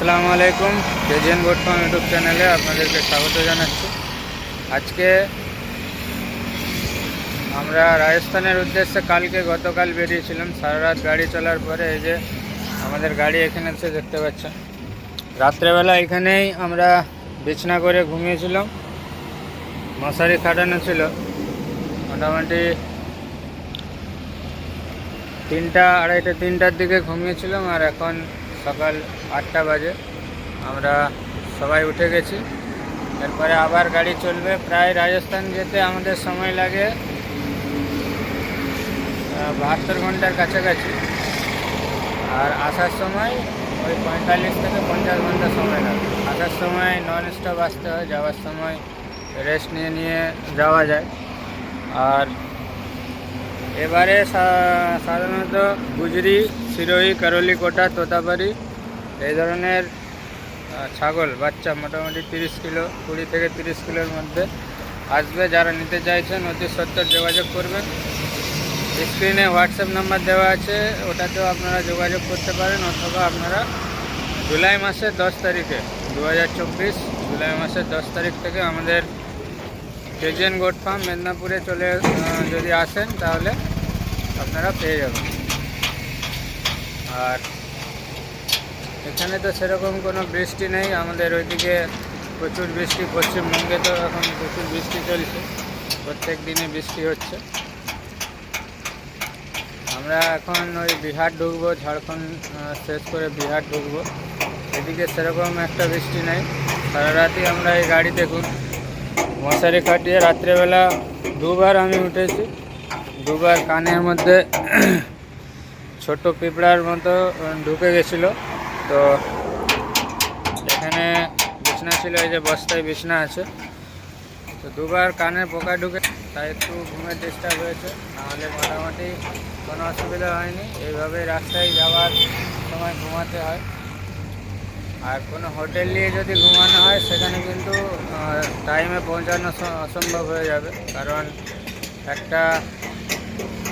আসসালামু আলাইকুম boat farm YouTube চ্যানেলে আপনাদেরকে স্বাগত জানাচ্ছি। আজকে আমরা রাজস্থানের উদ্দেশ্যে কালকে গতকাল বেরিয়েছিলাম। সারা রাত গাড়ি চলার পরে এই যে আমাদের গাড়ি এখানে এসে দেখতে পাচ্ছেন। রাত্রেবেলা এখানেই আমরা বিছনা করে ঘুমিয়েছিলাম। মশারি খাটানো ছিল। মোটামুটি তিনটা, আড়াইটা, তিনটার দিকে ঘুমিয়েছিলাম আর এখন সকাল আটটা বাজে। আমরা সবাই উঠে গেছি। এরপরে আবার গাড়ি চলবে। প্রায় রাজস্থান যেতে আমাদের সময় লাগে বাহাত্তর ঘণ্টার কাছাকাছি। আর আসার সময় ওই পঁয়তাল্লিশ থেকে পঞ্চাশ ঘণ্টা সময় লাগে। আসার সময় নন স্টপ আসতে হয়, যাওয়ার সময় রেস্ট নিয়ে নিয়ে যাওয়া যায়। আর এবারে সাধারণত গুজরি, সিরোহি, কারলি, কোটা তোতাপারি এই ধরনের ছাগল, বাচ্চা মোটামুটি তিরিশ কিলো, কুড়ি থেকে তিরিশ কিলোর মধ্যে আসবে। যারা নিতে চাইছেন অতি সত্তর যোগাযোগ করবেন। স্ক্রিনে হোয়াটসঅ্যাপ নাম্বার দেওয়া আছে, ওটাতেও আপনারা যোগাযোগ করতে পারেন অথবা আপনারা জুলাই মাসের দশ তারিখে, দু হাজার চব্বিশ জুলাই মাসের দশ তারিখ থেকে আমাদের কেজিএন গোট ফার্ম মেদিনীপুরে চলে যদি আসেন তাহলে আপনারা পেয়ে যাবেন। আর এখানে তো সেরকম কোনো বৃষ্টি নেই, আমাদের ওইদিকে প্রচুর বৃষ্টি, পশ্চিমবঙ্গে তো এখন প্রচুর বৃষ্টি চলছে, প্রত্যেক দিনে বৃষ্টি হচ্ছে। আমরা এখন ওই বিহার ঢুকবো, ঝাড়খণ্ড শেষ করে বিহার ঢুকবো। এদিকে সেরকম একটা বৃষ্টি নেই, সারা রাতই আমরা এই গাড়ি দেখুন। মশারি খাটিয়ে রাত্রেবেলা দুবার আমি উঠেছি। দুবার কানের মধ্যে ছোট পিঁপড়ার মতো ঢুকে গেছিল। তো এখানে বিছনা ছিল, এই যে বস্তায় বিছনা আছে। তো দুবার কানে পোকা ঢুকে, তাই একটু ঘুমের ডিস্টার্ব হয়েছে। নাহলে মোটামুটি কোনো অসুবিধা হয়নি। এইভাবে রাস্তায় যাওয়ার সময় ঘুমাতে হয়। আর কোনো হোটেল নিয়ে যদি ঘুমানো হয়, সেখানে টাইমে পৌঁছানো অসম্ভব হয়ে যাবে। কারণ একটা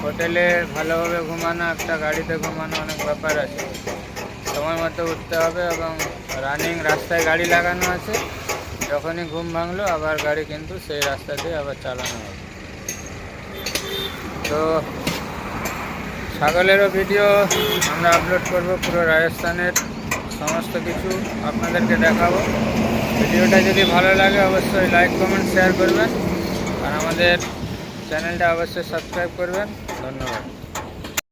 হোটেলে ভালোভাবে ঘুমানো, একটা গাড়িতে ঘুমানো অনেক ব্যাপার আছে। সময় মতো উঠতে হবে এবং রানিং রাস্তায় গাড়ি লাগানো আছে। যখনই ঘুম ভাঙলো, আবার গাড়ি কিন্তু সেই রাস্তা দিয়ে আবার চালানো হবে। তো ছাগলেরও ভিডিও আমরা আপলোড করব পুরো রাজস্থানের। সমস্ত কিছু আপনাদেরকে দেখাবো ভিডিওটা যদি ভালো লাগে অবশ্যই লাইক কমেন্ট শেয়ার করবেন আর আমাদের চ্যানেলটা অবশ্যই সাবস্ক্রাইব করবেন ধন্যবাদ